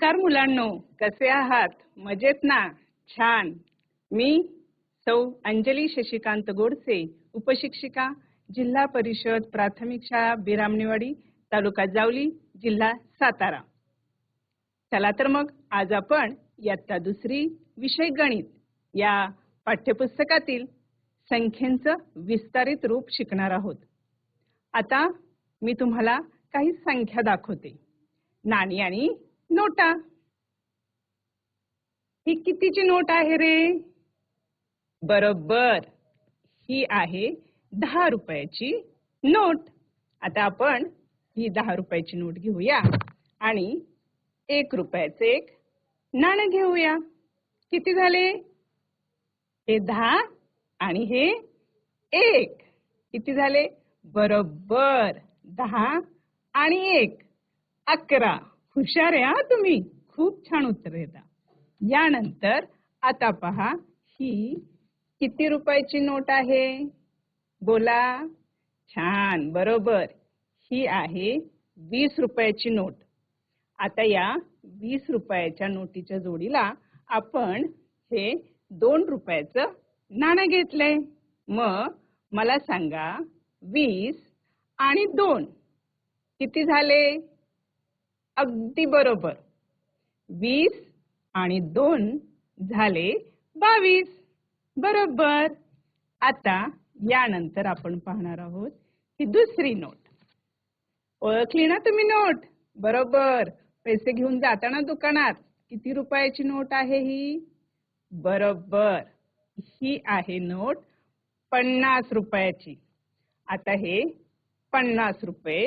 नमस्कार मुलांनो कसे आहात? मजेत ना? छान. मी सौ अंजली शशिकांत गोडसे उपशिक्षिका जिल्हा परिषद प्राथमिक शाळा बिरामणेवाडी तालुका जावली जिल्हा सातारा. चला तर मग आज आपण इयत्ता दुसरी विषय गणित या पाठ्यपुस्तकातील संख्येचं विस्तारित रूप शिकणार आहोत. आता मी तुम्हाला काही संख्या दाखवते. नाणी आणि नोटा. ही कितीची नोट आहे रे? बरोबर. ही आहे दहा रुपयाची नोट. आता आपण ही दहा रुपयाची नोट घेऊया आणि एक रुपयाचं एक नाणं घेऊया. किती झाले? हे दहा आणि हे एक. किती झाले? बरोबर. दहा आणि एक. अकरा. हुशार आहे हा तुम्ही. खूप छान उत्तर देता. यानंतर आता पहा ही किती रुपयाची नोट आहे? बोला. छान बरोबर. ही आहे वीस रुपयाची नोट. आता या वीस रुपयाच्या नोटीच्या जोडीला आपण हे दोन रुपयाचं नाणं घेतलंय. मग मला सांगा वीस आणि दोन किती झाले? अगदी बरोबर. वीस आणि दोन झाले बावीस. बरोबर. आता यानंतर आपण पाहणार आहोत ही दुसरी नोट. ओळखली ना तुम्ही नोट? बरोबर. पैसे घेऊन जाताना दुकानात. किती रुपयाची नोट आहे ही? बरोबर. ही आहे नोट पन्नास रुपयाची. आता हे पन्नास रुपये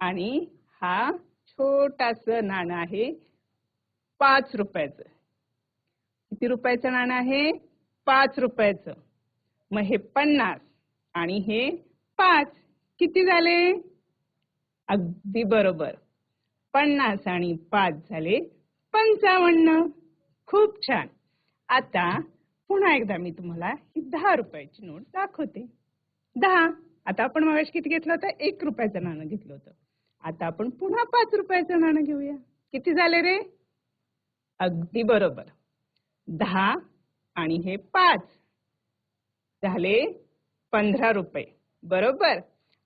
आणि हा छोटास नाणं आहे. पाच रुपयाचं. किती रुपयाचं नाणं आहे? पाच रुपयाचं. मग हे पन्नास आणि हे पाच किती झाले? अगदी बरोबर. पन्नास आणि पाच झाले पंचावन्न. खूप छान. आता पुन्हा एकदा मी तुम्हाला ही दहा रुपयाची नोट दाखवते. दहा. आता आपण मगाशी किती घेतलं होतं? एक रुपयाचं नाणं घेतलं होतं. आता आपण पुन्हा पाच रुपयाचं नाणं घेऊया. किती झाले रे? अगदी बरोबर. दहा आणि हे पाच. झाले पंधरा रुपये. बरोबर.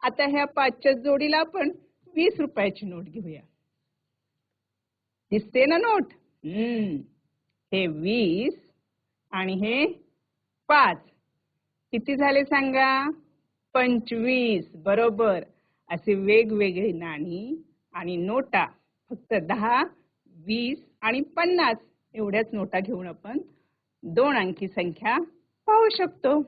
आता ह्या पाचच्या जोडीला आपण वीस रुपयाची नोट घेऊया. दिसते ना नोट? हम्म. हे वीस आणि हे पाच. किती झाले सांगा? पंचवीस. बरोबर. असे वेगवेगळी नाणी आणि नोटा फक्त दहा वीस आणि पन्नास एवढ्याच नोटा घेऊन आपण दोन अंकी संख्या पाहू शकतो.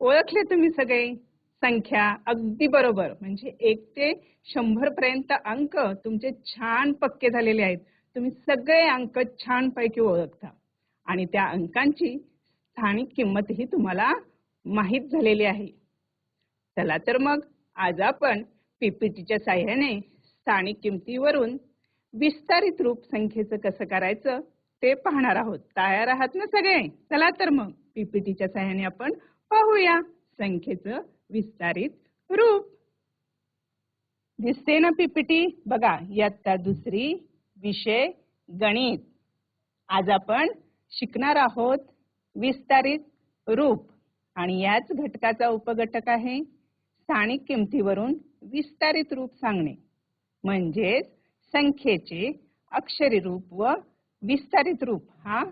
ओळखले तुम्ही सगळे? संख्या अगदी बरोबर म्हणजे एक ते शंभर पर्यंत अंक तुमचे छान पक्के झालेले आहेत. तुम्ही सगळे अंक छान पैकी ओळखता आणि त्या अंकांची स्थानिक किंमतही तुम्हाला माहीत झालेली आहे. चला तर मग आज आपण पीपीटीच्या साह्याने स्थानिक किमतीवरून विस्तारित रूप संख्येचं कसं करायचं ते पाहणार आहोत. तयार आहात ना सगळे? चला तर मग पीपीटीच्या साह्याने आपण पाहूया संख्येचं विस्तारित रूप. दिसते ना पीपीटी? बघा इयत्ता दुसरी विषय गणित. आज आपण शिकणार आहोत विस्तारित रूप. आणि याच घटकाचा उपघटक आहे स्थानिक किमतीवरून विस्तारित रूप सांगणे. म्हणजेच संख्येचे अक्षरी रूप व विस्तारित रूप हा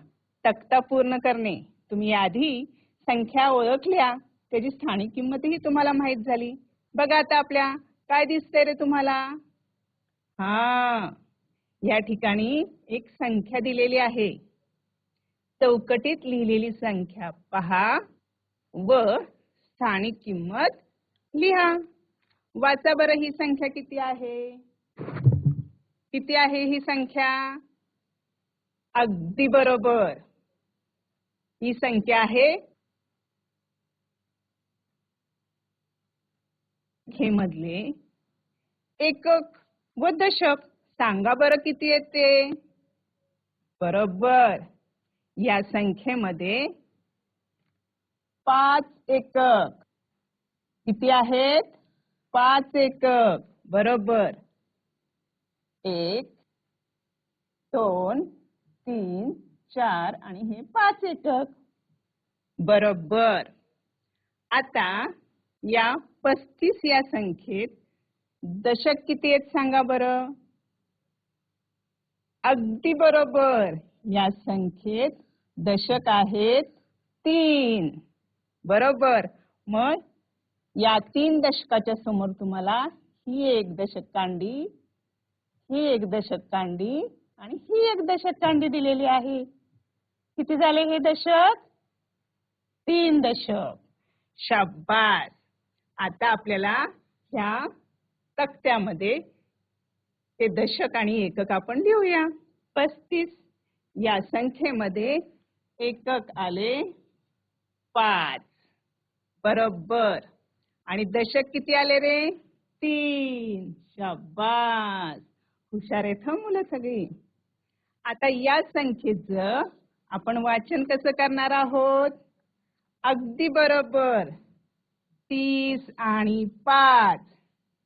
तक्ता पूर्ण करणे. तुम्ही आधी संख्या ओळखल्या त्याची स्थानिक किंमतही तुम्हाला माहीत झाली. बघा आता आपल्या काय दिसतंय रे तुम्हाला? हा या ठिकाणी एक संख्या दिलेली आहे. चौकटीत लिहिलेली संख्या पहा व स्थानिक किंमत लिहा. वाचा बरं ही संख्या किती आहे? किती आहे ही संख्या? अगदी बरोबर. ही संख्या आहे. मधले. एकक व दशक. सांगा बरं किती येते? बरोबर. या संख्येमध्ये पाच एकक. किती आहेत? पाच एकक बरोबर. एक दोन तीन चार आणि हे पाच एकक. बरोबर. आता या पस्तीस या संख्येत दशक किती आहेत सांगा बरं? अगदी बरोबर. या संख्येत दशक आहेत तीन. बरोबर. मग या तीन दशकाच्या समोर तुम्हाला ही एक दशक कांडी ही एक दशक कांडी आणि ही एक दशक कांडी दिलेली आहे. किती झाले हे दशक? तीन दशक. शाबास. आता आपल्याला ह्या तक्त्यामध्ये ते दशक आणि एकक आपण लिहूया. पस्तीस. या संख्येमध्ये एकक आले पाच. बरोबर. आणि दशक किती आले रे? तीन. शाबास. हुशार आहेत मुलं सगळी. आता या संख्येचं आपण वाचन कसं करणार आहोत? अगदी बरोबर. तीस आणि पाच.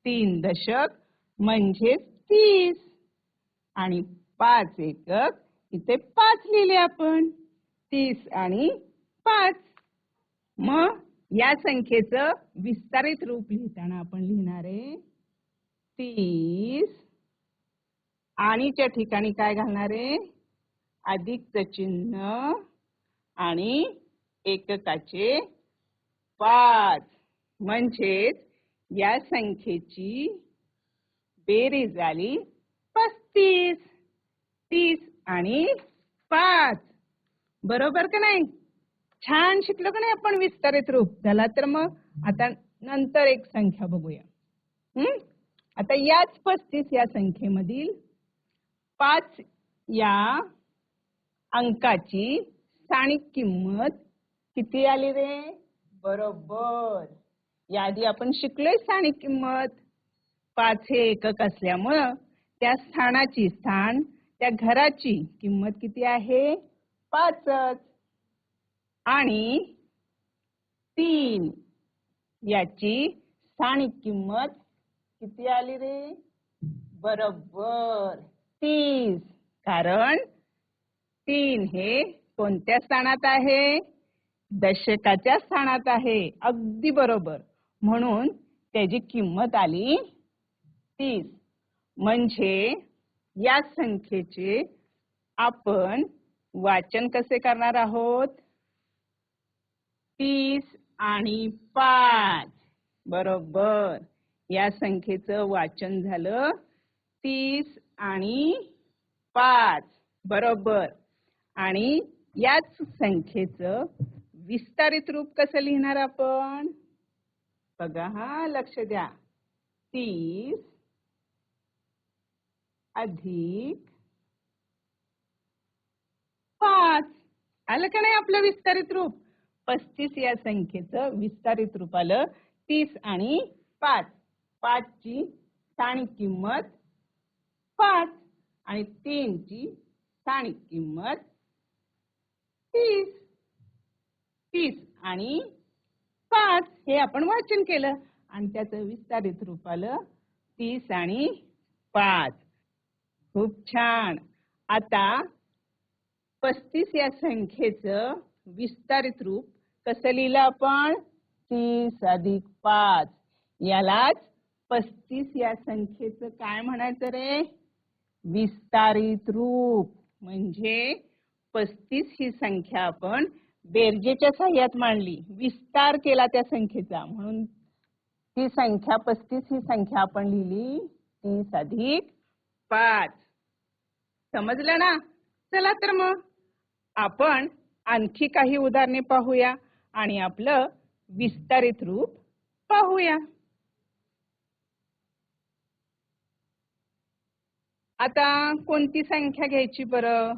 तीन दशक म्हणजे तीस. आणि पाच एकक इथे पाच लिहिले आपण. तीस आणि पाच. मग या संख्येचं विस्तारित रूप लिहिताना आपण लिहिणार आहे तीस. आणीच्या ठिकाणी काय घालणार आहे? अधिकचं चिन्ह आणि एककाचे पाच. म्हणजेच या संख्येची बेरीज आली पस्तीस. तीस आणि पाच. बरोबर का नाही? छान शिकलो का नाही आपण विस्तारित रूप झाला तर मग आता नंतर एक संख्या बघूया. हम्म? आता याच पस्तीस या संख्येमधील पाच या अंकाची स्थानिक किंमत किती आली रे? बरोबर. याआधी आपण शिकलोय स्थानिक किंमत. पाच हे एकक असल्यामुळं त्या स्थानाची स्थान त्या घराची किंमत किती आहे? पाचच. आणि तीन. याची स्थानिक किंमत किती आली रे? बरोबर. तीस. कारण तीन हे कोणत्या स्थानात आहे? दशकाच्या स्थानात आहे. अगदी बरोबर. म्हणून त्याची किंमत आली तीस. म्हणजे या संख्येचे आपण वाचन कसे करणार आहोत? तीस आणि पाच. बरोबर. या संख्येचं वाचन झालं. तीस आणि पाच. बरोबर. आणि याच संख्येचं विस्तारित रूप कसं लिहिणार आपण? बघा हा लक्ष द्या. तीस अधिक पाच. आलं का नाही आपलं विस्तारित रूप? पस्तीस या संख्येचं विस्तारित रूप आलं तीस आणि पाच. पाचची स्थानिक किंमत पाच आणि तीनची स्थानिक किंमत तीस. तीस आणि पाच हे आपण वाचन केलं आणि त्याचं विस्तारित रूप आलं तीस आणि पाच. खूप छान. आता पस्तीस या संख्येचं विस्तारित रूप कसं लिहिलं आपण? तीस अधिक पाच. यालाच पस्तीस या संख्येचं काय म्हणायचं रे? विस्तारित रूप. म्हणजे पस्तीस ही संख्या आपण बेरजेच्या साह्यात मांडली. विस्तार केला त्या संख्येचा. म्हणून ती संख्या पस्तीस ही संख्या आपण लिहिली. तीस अधिक पाच. समजलं ना? चला तर मग आपण आणखी काही उदाहरणे पाहूया. आणि आपलं विस्तारित रूप पाहूया. आता कोणती संख्या घ्यायची बरं?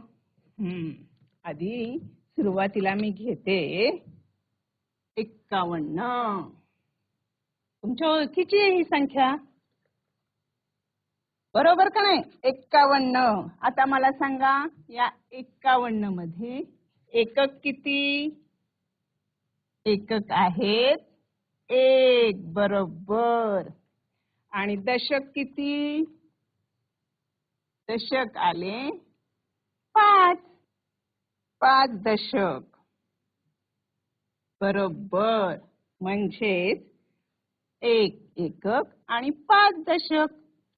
आधी सुरुवातीला मी घेते. एक्कावन्न तुमच्या ओळखीची आहे ही संख्या? बरोबर का नाही? एक्कावन्न आता मला सांगा या एक्कावन्नमध्ये एकक किती? एकक आहेत. एक बरोबर. आणि दशक किती? दशक आले. पाच. पाच दशक. बरोबर. म्हणजेच एक एकक आणि पाच दशक.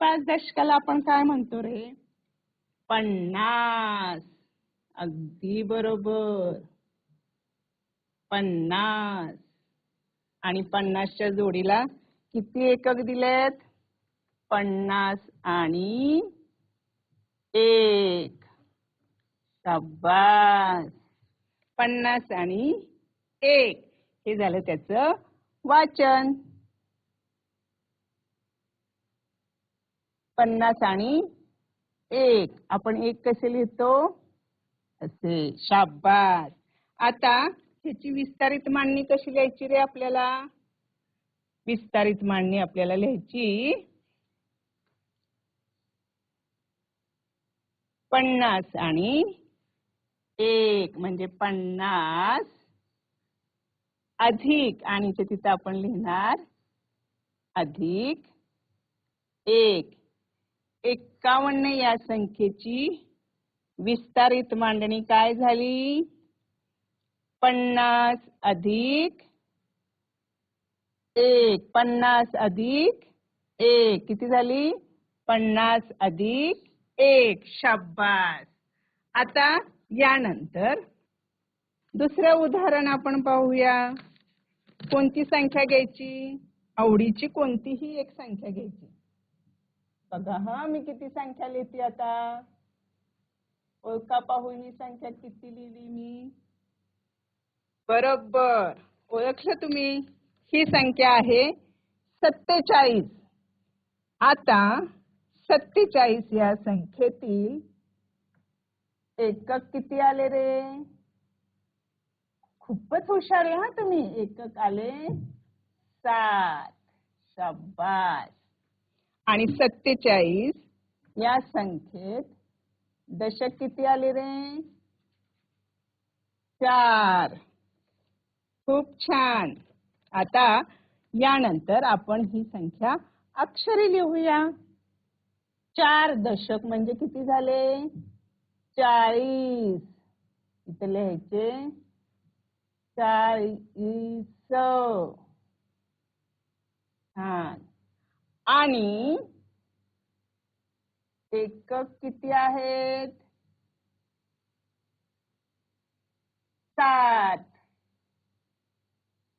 पाच दशकाला आपण काय म्हणतो रे? पन्नास. अगदी बरोबर. पन्नास. आणि पन्नासच्या जोडीला किती एकक दिलेत? पन्नास आणि एक. शाबास. पन्नास आणि एक. हे झालं त्याचं वाचन. पन्नास आणि एक. आपण एक कसे लिहितो? असे. शाबास. आता ह्याची विस्तारित मांडणी कशी लिहायची रे आपल्याला? विस्तारित मांडणी आपल्याला लिहायची. पन्नास आणि एक म्हणजे पन्नास अधिक आणि ते तिथं आपण लिहिणार अधिक एक. एक्कावन्न या संख्येची विस्तारित मांडणी काय झाली? पन्नास अधिक एक. पन्नास अधिक एक. किती झाली? पन्नास अधिक एक. शाब्बास. आता यानंतर दुसरं उदाहरण आपण पाहूया. कोणती संख्या घ्यायची? आवडीची कोणतीही एक संख्या घ्यायची. बघा हा मी किती संख्या लिहिते आता? ओळखा पाहू ही संख्या किती लिहिली मी? बरोबर. ओळखलं तुम्ही? ही संख्या आहे सत्तेचाळीस. आता सत्तेचाळीस या संख्येतील एकक किती आले रे? खूपच हुशार आहे हा तुम्ही. एकक आले सात शाबास आणि सत्तेचाळीस या संख्येत दशक किती आले रे? चार. खूप छान. आता यानंतर आपण ही संख्या अक्षरी लिहूया. चार दशक म्हणजे किती झाले? चाळीस. इथे लिहायचे. चाळीस. हा आणि एकक किती आहेत सात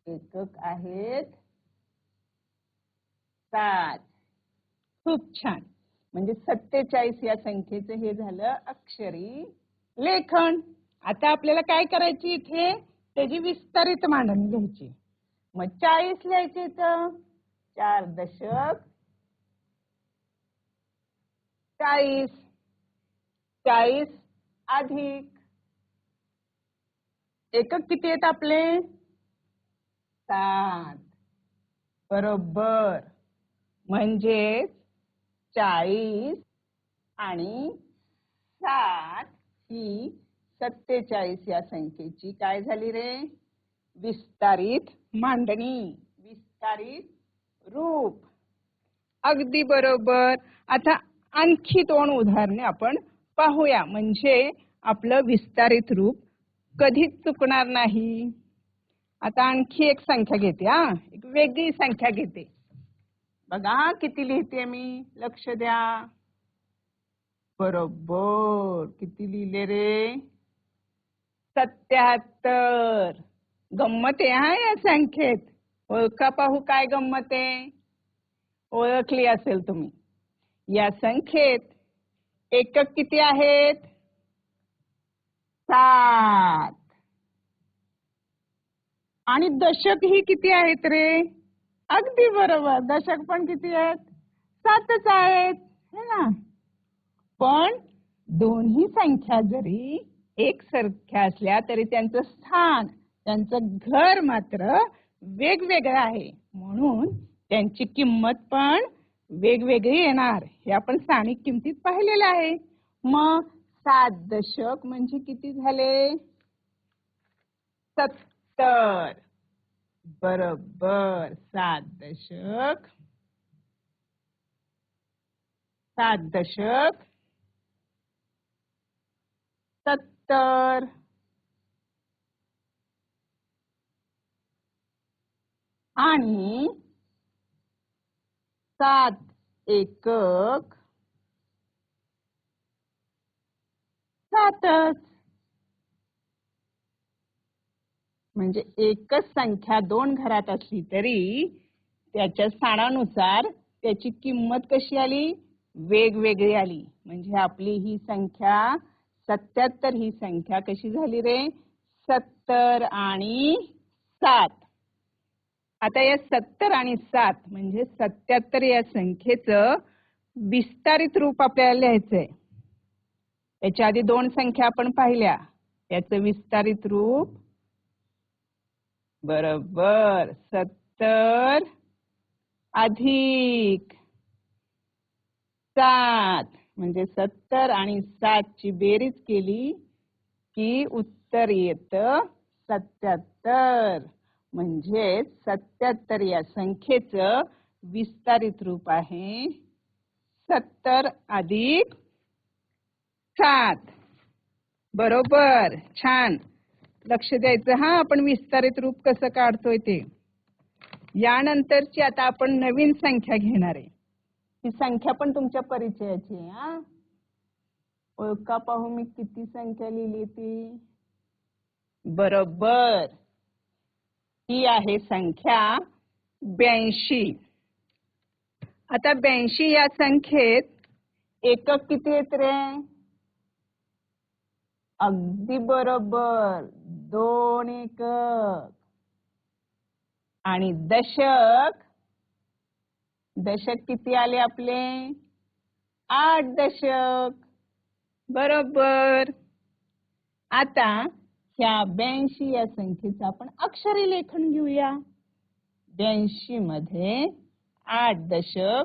एकक आहेत. सात. खूप छान. म्हणजे सत्तेचाळीस या संख्येचं हे झालं अक्षरी लेखन. आता आपल्याला काय करायची इथे? त्याची विस्तारित मांडणी घ्यायची. मग चाळीस लिहायचे तर चार दशक. चाळीस. चाळीस अधिक. एकक किती आहेत आपले? सात बरोबर. म्हणजेच चाळीस आणि सात ही सत्तेचाळीस या संख्येची काय झाली रे? विस्तारित मांडणी विस्तारित रूप. अगदी बरोबर. आता आणखी दोन उदाहरणे आपण पाहूया. म्हणजे आपलं विस्तारित रूप कधीच चुकणार नाही. आता आणखी एक संख्या घेते हा. एक वेगळी संख्या घेते. बघा हा किती लिहिते मी? लक्ष द्या. बरोबर. किती लिहिले रे? सत्याहत्तर. गंमत आहे हा या संख्येत. ओळखा पाहू काय गंमत आहे. ओळखली असेल तुम्ही. या संख्येत एकक किती आहेत? सात. आणि दशक ही किती आहेत रे? अगदी बरोबर. दशक पण किती आहेत? सातच आहेत. है ना? पण दोन्ही संख्या जरी एकसारख्या असल्या तरी त्यांचं स्थान त्यांचं घर मात्र वेगवेगळं आहे. म्हणून त्यांची किंमत पण वेगवेगळी येणार. हे आपण स्थानिक किमतीत पाहिलेलं आहे. मग सात दशक म्हणजे किती झाले? सत्तर. बरोबर. सात दशक. सात दशक. सत्तर. आणि सात एकक. सातच. म्हणजे एकच संख्या दोन घरात असली तरी त्याच्या स्थानानुसार त्याची किंमत कशी आली? वेगवेगळी आली. म्हणजे आपली ही संख्या सत्याहत्तर ही संख्या कशी झाली रे? सत्तर आणि सात. आता या सत्तर आणि सात म्हणजे सत्याहत्तर या संख्येचं विस्तारित रूप आपल्याला लिहायचंय. याच्या आधी दोन संख्या आपण पाहिल्या. याचं विस्तारित रूप बरोबर. सत्तर अधिक सात. म्हणजे सत्तर आणि सात ची बेरीज केली की उत्तर येत सत्याहत्तर. म्हणजे सत्याहत्तर या संख्येचं विस्तारित रूप आहे. सत्तर अधिक सात. बरोबर. छान. लक्ष द्यायचं हा आपण विस्तारित रूप कसं काढतोय ते. यानंतरची आता आपण नवीन संख्या घेणार आहे. ही संख्या पण तुमच्या परिचयाची आहे हा. ओळखा पाहू मी किती संख्या लिहिली ती. बरोबर. ही आहे संख्या ब्याऐंशी. आता ब्याऐंशी या संख्येत एकक किती येत रे? अगदी बरोबर. दोन एकक आणि दशक. दशक किती आले आपले? आठ दशक. बरोबर. आता ह्या ब्याऐंशी या संख्येचं आपण अक्षरी लेखन घेऊया. ब्याऐंशी मध्ये आठ दशक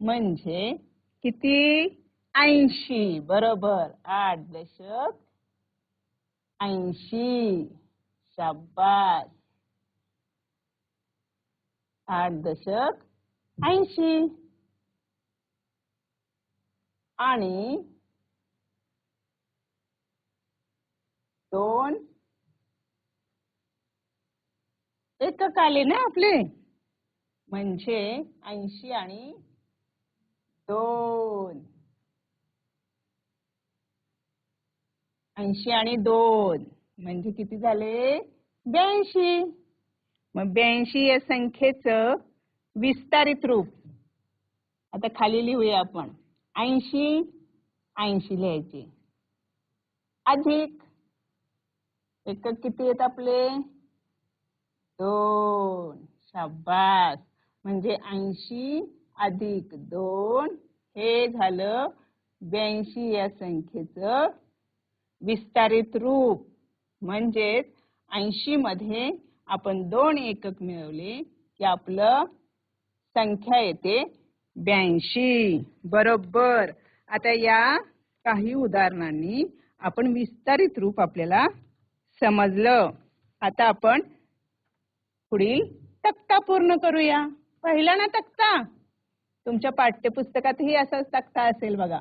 म्हणजे किती? ऐंशी. बरोबर. आठ दशक ऐंशी शाबास आठ दशक ऐंशी. आणि दोन. एकक आले ना आपले? म्हणजे ऐंशी आणि दोन. ऐंशी आणि दोन. म्हणजे किती झाले? ब्याऐंशी. मग ब्याऐंशी या संख्येचं विस्तारित रूप. आता खाली लिहूया आपण. ऐंशी ऐंशी लिहायचे. अधिक. एकक किती आहेत आपले? दोन. शाबास. म्हणजे ऐंशी अधिक दोन हे झालं ब्याऐंशी या संख्येचं विस्तारित रूप. म्हणजेच ऐंशी मध्ये आपण दोन एकक मिळवले की आपलं संख्या येते ब्याऐंशी. बरोबर. आता या काही उदाहरणांनी आपण विस्तारित रूप आपल्याला समजलं. आता आपण पुढील तक्ता पूर्ण करूया. पहिला ना तक्ता. तुमच्या पाठ्यपुस्तकातही असाच तक्ता असेल बघा.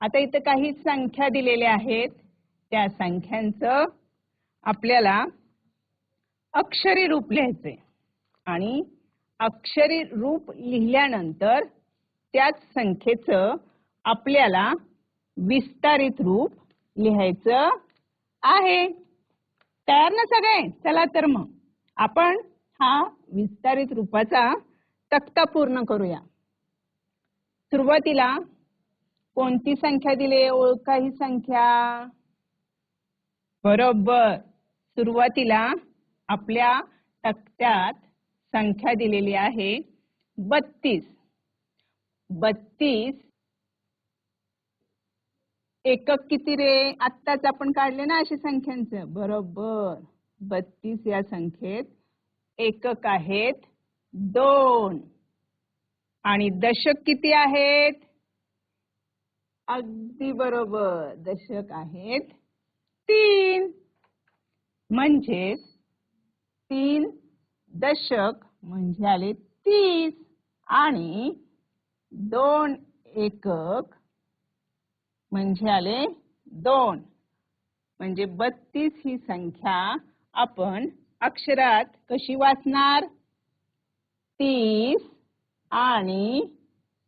आता इथं काही संख्या दिलेल्या आहेत. त्या संख्यांचं आपल्याला अक्षरी रूप लिहायचंय. आणि अक्षरी रूप लिहिल्यानंतर त्याच संख्येचं आपल्याला विस्तारित रूप लिहायचं आहे. तयार ना सगळे? चला तर मग. आपण हा विस्तारित रूपाचा तक्ता पूर्ण करूया. सुरुवातीला कोणती संख्या दिली ओळखा ही संख्या. बरोबर. सुरुवातीला आपल्या तक्त्यात संख्या दिलेली आहे बत्तीस. बत्तीस एकक किती रे? आत्ताच आपण काढले ना अशी संख्यांचं. बरोबर. बत्तीस या संख्येत एकक आहेत दोन. आणि दशक किती आहेत? अगदी बरोबर. दशक आहेत. तीन म्हणजेच तीन दशक म्हणजे आले तीस. आणि दोन एकक म्हणजे आले दोन. म्हणजे बत्तीस ही संख्या आपण अक्षरात कशी वाचणार? तीस आणि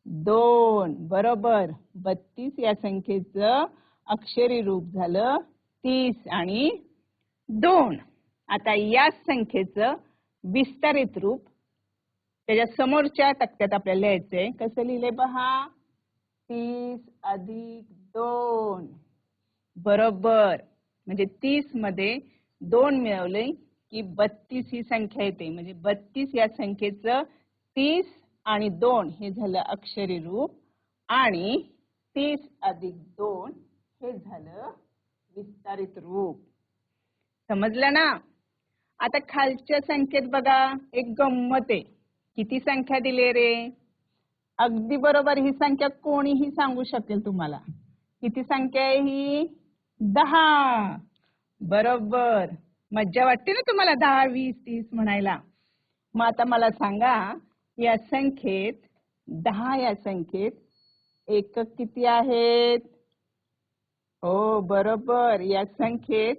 दोन. बरोबर. बत्तीस या संख्येचं अक्षरी रूप झालं. तीस आणि दोन. आता याच संख्येचं विस्तारित रूप त्याच्या समोरच्या तक्त्यात आपल्याला लिहायचंय. कसं लिहिले पहा तीस अधिक दोन. बरोबर. म्हणजे तीसमध्ये दोन मिळवले की बत्तीस ही संख्या येते. म्हणजे बत्तीस या संख्येचं तीस आणि दोन हे झालं अक्षरी रूप आणि तीस अधिक दोन हे झालं विस्तारित रूप. समजलं ना? आता खालच्या संख्येत बघा एक गंमत आहे. किती संख्या दिली रे? अगदी बरोबर ही संख्या कोणीही सांगू शकेल तुम्हाला. किती संख्या आहे ही? दहा. बरोबर. मज्जा वाटते ना तुम्हाला दहा वीस तीस म्हणायला? मग आता मला सांगा या संख्येत दहा या संख्येत एकक किती आहेत? हो बरोबर. या संख्येत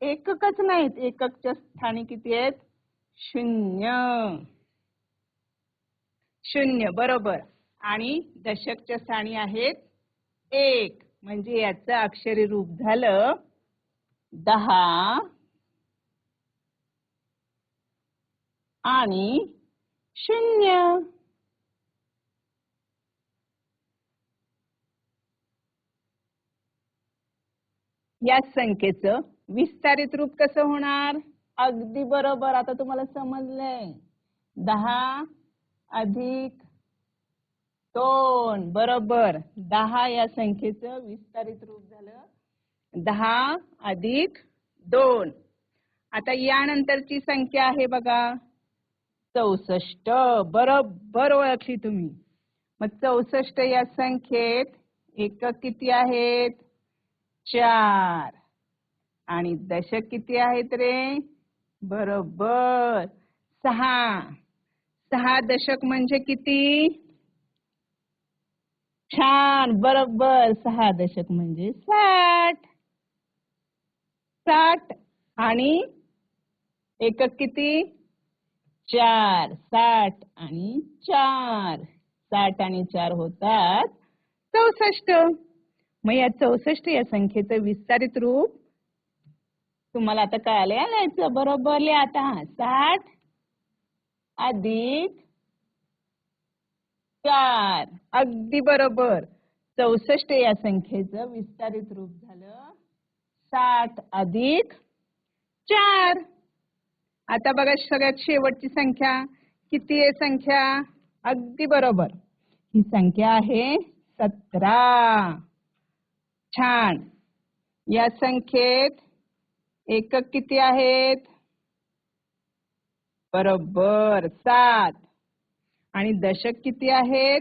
एककच नाहीत. एककच्या स्थानी किती आहेत? शून्य. शून्य बरोबर. आणि दशकच्या स्थानी आहेत एक. म्हणजे याचं अक्षरी रूप झालं दहा आणि शून्य. या संख्येचं विस्तारित रूप कसं होणार? अगदी बरोबर. आता तुम्हाला समजलंय. दहा अधिक दोन. बरोबर. दहा या संख्येचं विस्तारित रूप झालं. दहा अधिक दोन. आता यानंतरची संख्या आहे बघा. चौसष्ट. बरोबर ओळखली तुम्ही. मग चौसष्ट या संख्येत एकक किती आहेत? चार. आणि दशक किती आहेत रे? बरोबर. सहा. सहा दशक म्हणजे किती? छान. बरोबर. सहा दशक म्हणजे साठ. साठ आणि एकक किती? चार साठ आणि चार. साठ आणि चार होतात चौसष्ट. मग या चौसष्ट या संख्येचं विस्तारित रूप तुम्हाला आता कळालं या बरोबर लिहा आता. साठ अधिक चार. अगदी बरोबर. चौसष्ट या संख्येचं विस्तारित रूप झालं साठ अधिक चार. आता बघा सगळ्यात शेवटची संख्या. किती आहे संख्या? अगदी बरोबर. ही संख्या आहे सतरा. छान. या संख्येत एकक किती आहेत? बरोबर सात. आणि दशक किती आहेत?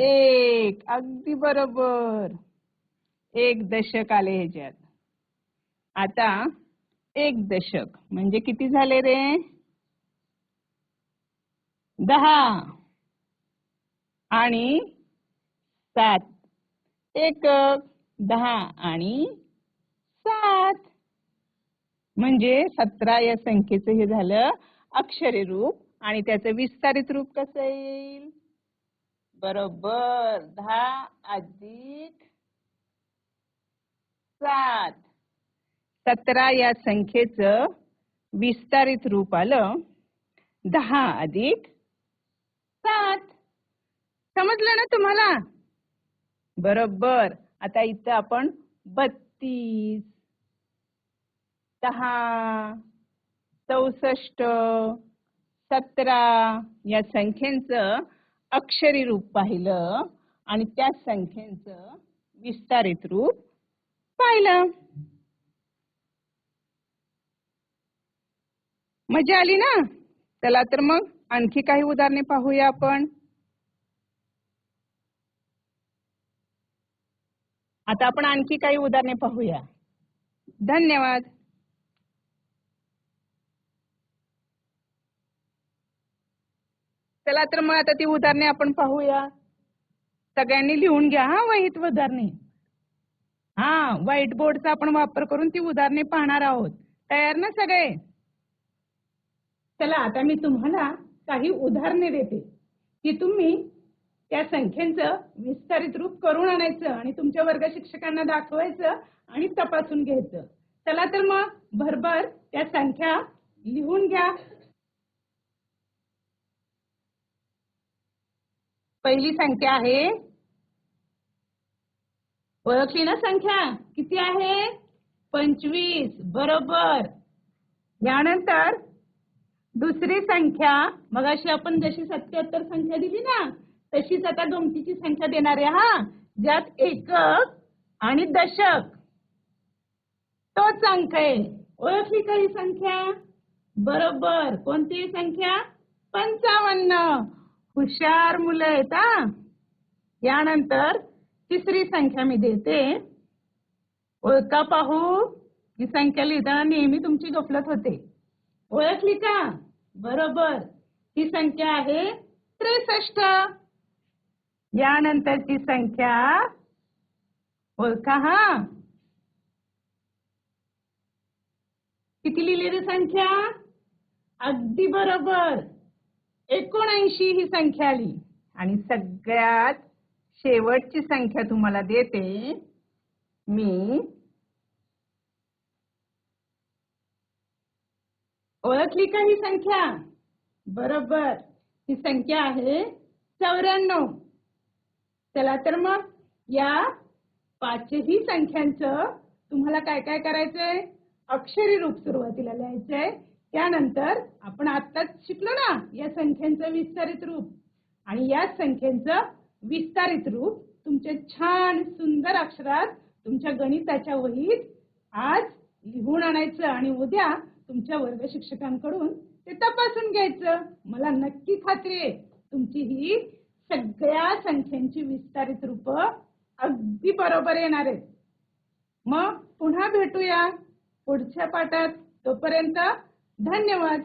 एक. अगदी बरोबर. एक दशक आले ह्याच्यात. आता एक दशक. म्हणजे किती झाले रे? दहा. आणि सात. एक दहा आणि सात. म्हणजे सतरा या संख्येचं हे झालं अक्षरी रूप आणि त्याचं विस्तारित रूप कसं येईल? बरोबर. दहा अधिक सात. सतरा या संख्येचं विस्तारित रूप आलं. दहा अधिक सात. समजलं ना तुम्हाला? बरोबर. आता इथं आपण बत्तीस दहा चौसष्ट सतरा या संख्येचं अक्षरी रूप पाहिलं आणि त्या संख्येचं विस्तारित रूप पाहिलं. मजा आली ना? चला तर मग आणखी काही उदाहरणे पाहूया आपण. आता आपण आणखी काही उदाहरणे पाहूया. धन्यवाद. चला तर मग आता ती उदाहरणे आपण पाहूया. सगळ्यांनी लिहून घ्या हा वहीत उदाहरणे. हा व्हाईट बोर्डचा आपण वापर करून ती उदाहरणे पाहणार आहोत. तयार ना सगळे? चला आता मी तुम्हाला काही उदाहरणे देते की तुम्ही त्या संख्येचं विस्तारित रूप करून आणायचं आणि तुमच्या वर्ग शिक्षकांना दाखवायचं आणि तपासून घ्यायचं. चला तर मग भरभर त्या संख्या लिहून घ्या. पहिली संख्या आहे ओळखली ना संख्या? किती आहे? पंचवीस बरोबर. यानंतर दुसरी संख्या मगाशी आपण जशी सत्याहत्तर संख्या दिली ना तशीच आता गमतीची संख्या देणार आहे हा ज्यात एकक आणि दशक. तोच अंक आहे. ओळखली का ही संख्या? बरोबर. कोणती संख्या? पंचावन्न. हुशार मुलं आहेत हा. यानंतर तिसरी संख्या मी देते. ओळखा पाहू. ही संख्या लिहिताना नेहमी तुमची गफलत होते. ओळखली का? बरोबर. ही संख्या आहे त्रेसष्ट. यानंतरची संख्या ओळखा हा. किती लिहिलेली संख्या? अगदी बरोबर. एकोणऐंशी ही संख्या आली. आणि सगळ्यात शेवटची संख्या तुम्हाला देते मी ओळखली का ही संख्या? बरोबर. ही संख्या आहे चौऱ्याण्णव. चला तर मग या पाचही संख्यांचं तुम्हाला काय काय करायचंय? अक्षरी रूप सुरुवातीला लिहायचंय. त्यानंतर आपण आत्ताच शिकलो ना या संख्यांचं विस्तारित रूप. आणि या संख्यांचं विस्तारित रूप तुमच्या छान सुंदर अक्षरात तुमच्या गणिताच्या वहीत आज लिहून आणायचं. आणि उद्या तुमच्या वर्ग शिक्षकांकडून ते तपासून घ्यायचं. मला नक्की खात्री आहे. तुमची ही सगळ्या संख्यांची विस्तारित रूप अगदी बरोबर येणार आहेत. मग पुन्हा भेटूया पुढच्या पाठात. तोपर्यंत धन्यवाद.